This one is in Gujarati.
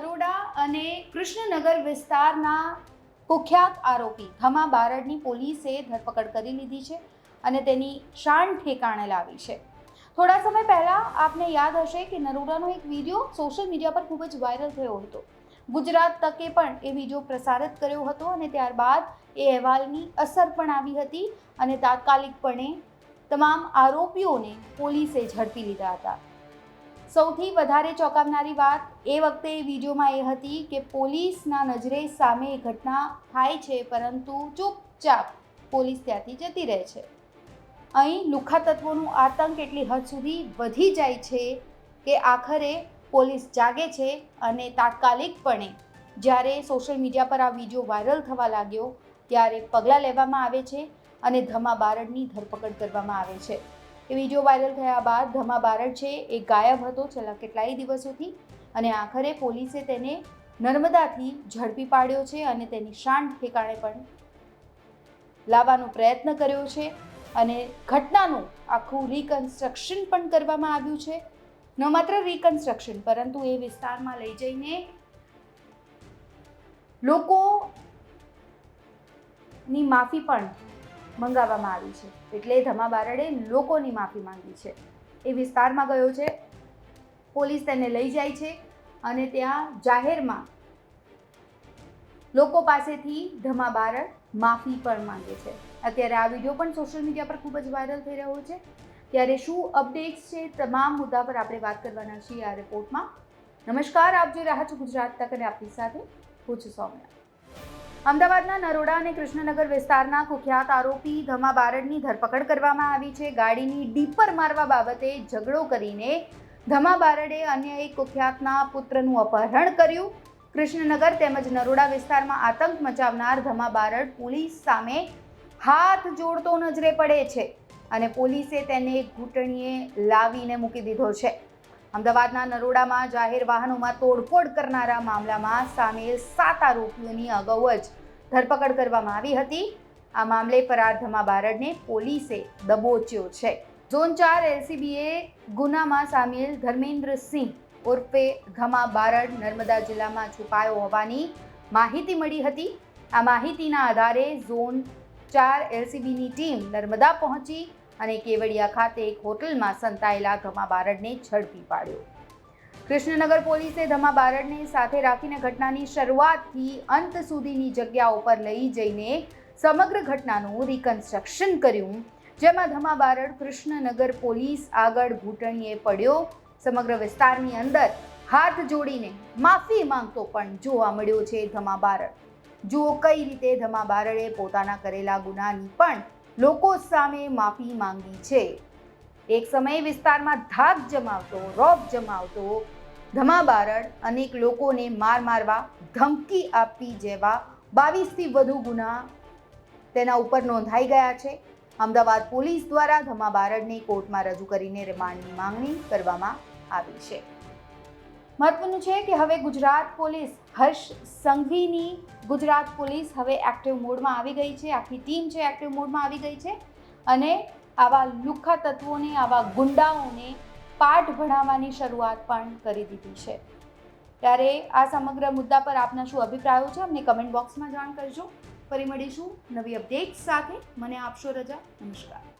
નરોડા અને કૃષ્ણનગર વિસ્તારના કુખ્યાત આરોપી ધમા બારડની પોલીસે ધરપકડ કરી લીધી છે અને તેની શાન ઠેકાણે લાવી છે. થોડા સમય પહેલાં આપને યાદ હશે કે નરોડાનો એક વીડિયો સોશિયલ મીડિયા પર ખૂબ જ વાયરલ થયો હતો. ગુજરાત તકે પણ એ વીડિયો પ્રસારિત કર્યો હતો અને ત્યારબાદ એ અહેવાલની અસર પણ આવી હતી અને તાત્કાલિકપણે તમામ આરોપીઓને પોલીસે ઝડપી લીધા હતા. સૌથી વધારે ચોંકાવનારી વાત એ વખતે વિડીયોમાં એ હતી કે પોલીસના નજરે સામે ઘટના થાય છે, પરંતુ ચૂપચાપ પોલીસ ત્યાંથી જતી રહે છે. અહીં લુખા તત્વોનું આતંક એટલી હદ સુધી વધી જાય છે કે આખરે પોલીસ જાગે છે અને તાત્કાલિકપણે જ્યારે સોશિયલ મીડિયા પર આ વીડિયો વાયરલ થવા લાગ્યો, ત્યારે પગલાં લેવામાં આવે છે અને ધમા બારડની ધરપકડ કરવામાં આવે છે. એ વીડિયો વાયરલ થયા બાદ ધમા બારડ છે, એ ગાયબ હતો છેલ્લા કેટલાય દિવસોથી અને આખરે પોલીસે તેને નર્મદાથી ઝડપી પાડ્યો છે અને તેની શાંત ઠેકાણે પણ લાવવાનો પ્રયત્ન કર્યો છે અને ઘટનાનું આખું રિકન્સ્ટ્રક્શન પણ કરવામાં આવ્યું છે. ન માત્ર રિકન્સ્ટ્રક્શન પરંતુ એ વિસ્તારમાં લઈ જઈને લોકોની માફી પણ મંગાવવામાં આવી છે. એટલે ધમા બારડે લોકોની માફી માંગી છે. એ વિસ્તારમાં ગયો છે. પોલીસ તેને લઈ જાય છે અને ત્યાં જાહેરમાં લોકો પાસેથી ધમા બારડ માફી પણ માંગે છે. અત્યારે આ વીડિયો પણ સોશિયલ મીડિયા પર ખૂબ જ વાયરલ થઈ રહ્યો છે. ત્યારે શું અપડેટ્સ છે તમામ મુદ્દા પર આપણે વાત કરવાના છીએ આ રિપોર્ટમાં. નમસ્કાર, આપ જોઈ રહ્યા છો ગુજરાત તક અને આપની સાથે હું છું સૌમ્યા. અમદાવાદના નરોડા અને કૃષ્ણનગર વિસ્તારના કુખ્યાત આરોપી ધમા બારડની ધરપકડ કરવામાં આવી છે. ગાડીની ડીપર મારવા બાબતે ઝઘડો કરીને ધમા બારડે અન્ય એક કુખ્યાતના પુત્રનું અપહરણ કર્યું. કૃષ્ણનગર તેમજ નરોડા વિસ્તારમાં આતંક મચાવનાર ધમા બારડ પોલીસ સામે હાથ જોડતો નજરે પડે છે અને પોલીસે તેને ઘૂંટણીએ લાવીને મૂકી દીધો છે. અમદાવાદના નરોડામાં જાહેર વાહનોમાં તોડફોડ કરનારા મામલામાં સામેલ સાત આરોપીઓની અગાઉ જ ધરપકડ કરવામાં આવી હતી. આ મામલે ફરાર ધમા બારડને પોલીસે દબોચ્યો છે. ઝોન ચાર એલસીબીએ ગુનામાં સામેલ ધર્મેન્દ્રસિંહ ઉર્ફે ધમા બારડ નર્મદા જિલ્લામાં છુપાયો હોવાની માહિતી મળી હતી. આ માહિતીના આધારે ઝોન ચાર એલસીબીની ટીમ નર્મદા પહોંચી અને કેવડિયા ખાતે એક હોટલમાં સંતાયેલા ધમા બારડને ઝડપી પાડ્યો. કૃષ્ણનગર પોલીસે ધમા બારડને સાથે રાખીને ઘટનાની શરૂઆતથી અંત સુધીની જગ્યા ઉપર લઈ જઈને સમગ્ર ઘટનાનું રિકન્સ્ટ્રક્શન કર્યું. જેમાં ધમા બારડ કૃષ્ણનગર પોલીસ આગળ ઘૂંટણીએ પડ્યો. સમગ્ર વિસ્તારની અંદર હાથ જોડીને માફી માંગતો પણ જોવા મળ્યો છે ધમા બારડ જુઓ કઈ રીતે ધમા બારડે પોતાના કરેલા ગુનાની પણ લોકો સામે માફી માંગી છે. એક સમયે વિસ્તારમાં ધાક જમાવતો રોબ જમાવતો ધમા બારડ અનેક લોકોને માર મારવા ધમકી આપી જેવા બાવીસથી વધુ ગુના તેના ઉપર નોંધાઈ ગયા છે. અમદાવાદ પોલીસ દ્વારા ધમા બારડને કોર્ટમાં રજૂ કરીને રિમાન્ડની માંગણી કરવામાં આવી છે. મહત્વનું છે કે હવે ગુજરાત પોલીસ હર્ષ સંઘવીની ગુજરાત પોલીસ હવે એક્ટિવ મોડમાં આવી ગઈ છે. આખી ટીમ છે એક્ટિવ મોડમાં આવી ગઈ છે. અને આવા લુખ્ખા તત્વોને, આવા ગુંડાઓને પાઠ ભણાવવાની શરૂઆત પણ કરી દીધી છે. ત્યારે આ સમગ્ર મુદ્દા પર આપના શું અભિપ્રાયો છે? અમને કમેન્ટ બોક્સમાં જાણ કરજો. ફરી મળીશું નવી અપડેટ્સ સાથે. મને આપશો રજા. નમસ્કાર.